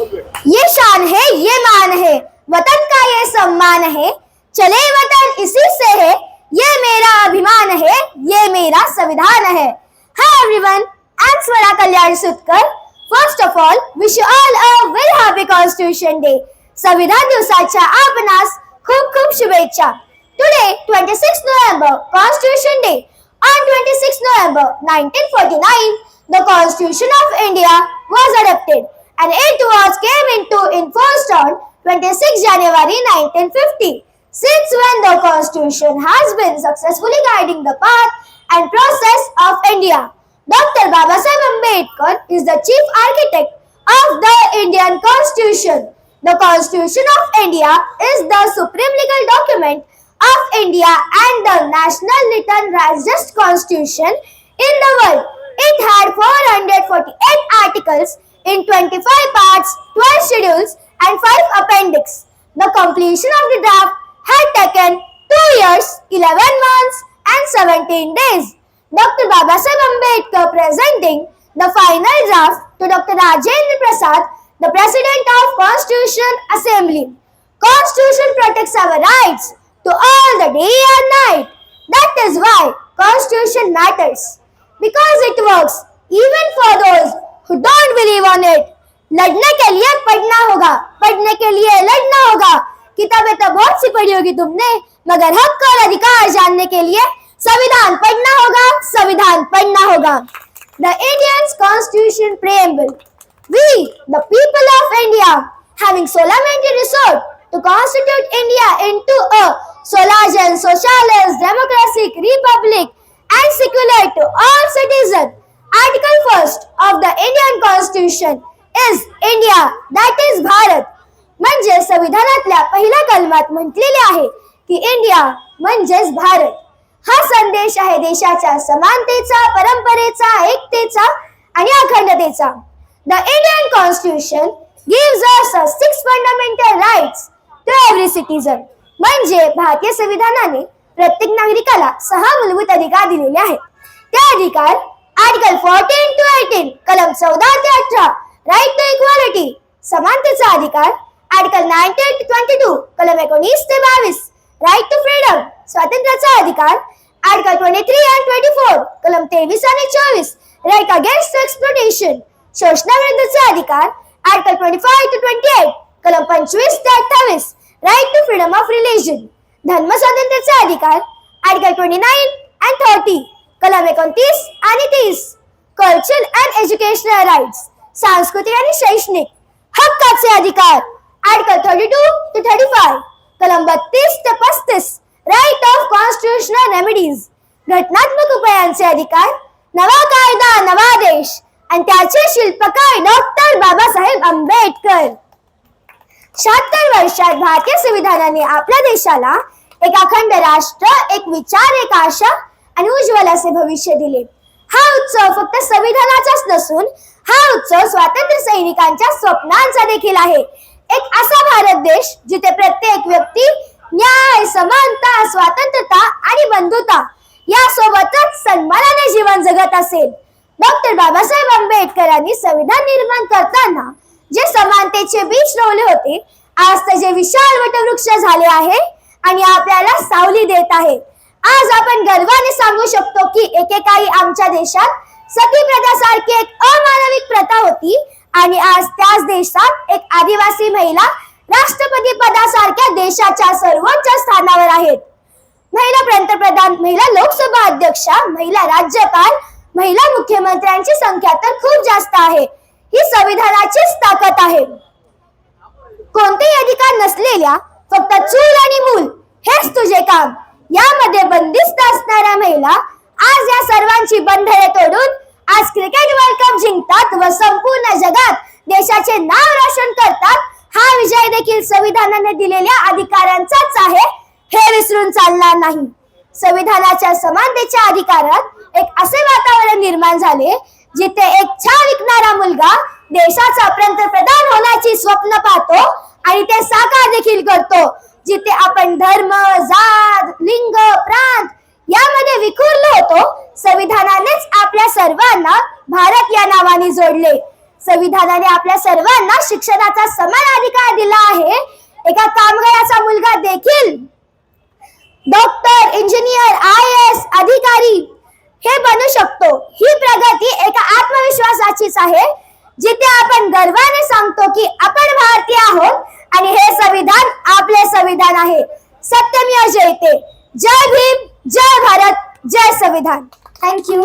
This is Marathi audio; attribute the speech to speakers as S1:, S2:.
S1: ये शान है ये मान है वतन का ये सम्मान है। चले वतन इसी से है ये मेरा अभिमान है ये मेरा संविधान है। Hi everyone I am Swara Kalyan Sutkar first of all wish you all a very happy constitution day संविधान दिवसाच्या आपणास खूप खूप शुभेच्छा. Today 26 November constitution day on 26 November 1949 the constitution of India was adopted and it was came into in force on 26 January 1950. Since when the constitution has been successfully guiding the path and process of India. Dr. Babasaheb Ambedkar is the chief architect of the Indian constitution. The constitution of India is the supreme legal document of India and the national written digest constitution in the world. It had 448 articles in 25 parts, 12 schedules and 5 appendix. The completion of the draft had taken 2 years, 11 months and 17 days. Dr. Babasaheb Ambedkar presenting the final draft to Dr. Rajendra Prasad, the President of Constitution Assembly. Constitution protects our rights to all the day and night. That is why Constitution matters. Because it works even for those who don't believe on लड़ने के लिए पढ़ना होगा। पढ़ने के लिए लड़ना होगा। किताबें तो बहुत सी पढ़ी होगी तुमने, मगर हक और अधिकार जानने के लिए संविधान पढ़ना होगा। संविधान पढ़ना होगा। The Indian constitution preamble we the of India having solemnly resolved to constitute India into a sovereign socialist first of the indian constitution is india that is Bharat म्हणजे संविधानातल्या पहिल्या कलमात म्हटलेले आहे की इंडिया म्हणजेच भारत. हा संदेश आहे देशाच्या समानतेचा परंपरेचा एकतेचा आणि अखंडतेचा. The Indian constitution gives us six fundamental rights to every citizen म्हणजे भारतीय संविधानाने प्रत्येक नागरिकाला सहा मूलभूत अधिकार दिलेले आहेत. ते अधिकार आर्टिकल फोर्टीन टू एटीन कलम चौदा ते अठरा. राईट टू इक्वालिटी समानतेचा अधिकार. Article nineteen to twenty two कलम एकोणीस ते बावीस. राईट टू फ्रीडम स्वातंत्र्याचा अधिकार. Article twenty three and twenty four कलम तेवीस आणि चोवीस. राईट अगेन्स्ट एक्सप्लोटेशन शोषणाविरुद्धचा अधिकार. Article twenty five to twenty eight कलम पंचवीस ते अठ्ठावीस. Right to freedom of religion धर्म स्वातंत्र्याचा अधिकार. Article twenty nine and thirty कलम एकोणतीस आणि तीस. कल्चरल अँड एज्युकेशनल राईट्स सांस्कृतिक आणि शैक्षणिक हक्काचे अधिकार. Article thirty two to thirty five कलम बत्तीस ते पस्तीस राईट ऑफ कॉन्स्टिट्युशनल रेमेडीज घटनात्मक उपायांचे अधिकार नवा कायदा नवा देश आणि त्याचे शिल्पकार डॉक्टर बाबासाहेब आंबेडकर. शहात्तर वर्षात भारतीय संविधानाने आपल्या देशाला एक अखंड राष्ट्र एक विचार एक आशा आणि उज्ज्वल असे भविष्य दिले. हा उत्सव फक्त संविधानाचाच नसून हा उत्सव स्वातंत्र्य सैनिकांच्या स्वप्नांचा देखील आहे. एक असा भारत देश जिथे प्रत्येक व्यक्ती न्याय समानता स्वातंत्र्यता आणि बंधुता यासोबतच सन्मानाने जीवन जगत असेल. डॉक्टर बाबासाहेब आंबेडकरांनी संविधान निर्माण करताना जे समानतेचे बीज रोवले होते आज त्याचे विशाल वटवृक्ष झाले आहे आणि आपल्याला सावली देत आहे. आज आपण गर्वाने सांगू शकतो की एकेकाळी आमच्या देशात सती प्रथासारखी एक अमानविक प्रथा होती आणि आज त्याच देशात एक आदिवासी महिला राष्ट्रपती पदासारख्या देशाच्या सर्वोच्च स्थानावर आहेत. महिला पंतप्रधान महिला लोकसभा अध्यक्षा महिला राज्यपाल महिला मुख्यमंत्र्यांची संख्या तर खूप जास्त आहे. ही संविधानाचीच ताकद आहे. कोणतेही अधिकार नसलेल्या फक्त चूल आणि मूल हेच तुझे काम. यामध्ये बंदिस्त असणाऱ्या महिला आज या सर्वांची बंधने तोडून आज क्रिकेट वर्ल्ड कप जिंकतात व संपूर्ण जगात देशाचे नाव रोशन करतात. हा विजय देखील संविधानाने दिलेल्या अधिकारांचाच आहे. हे विसरून चालणार नाही. संविधानाच्या समानतेच्या अधिकारात एक असे वातावरण निर्माण झाले जिथे एक छान विकणारा मुलगा देशाचा पंतप्रधान होण्याची स्वप्न पाहतो. आणि ते साकार देखील करतो जिथे आपण धर्म जात लिंग प्रांत यामध्ये विखुरलो होतो संविधानानेच आपल्या सर्वांना भारत या नावाने जोडले. संविधानाने आपल्या सर्वांना शिक्षणाचा समान अधिकार दिला आहे. एका कामगाराचा मुलगा देखील डॉक्टर इंजिनियर आय एस अधिकारी हे बनू शकतो. ही प्रगती एका आत्मविश्वासाचीच आहे. जिथे आपण गर्वाने सांगतो की आपण भारतीय आहोत संविधान आपले संविधान आहे. सत्यमेव जयते. जय भीम जय भारत जय संविधान. थँक्यू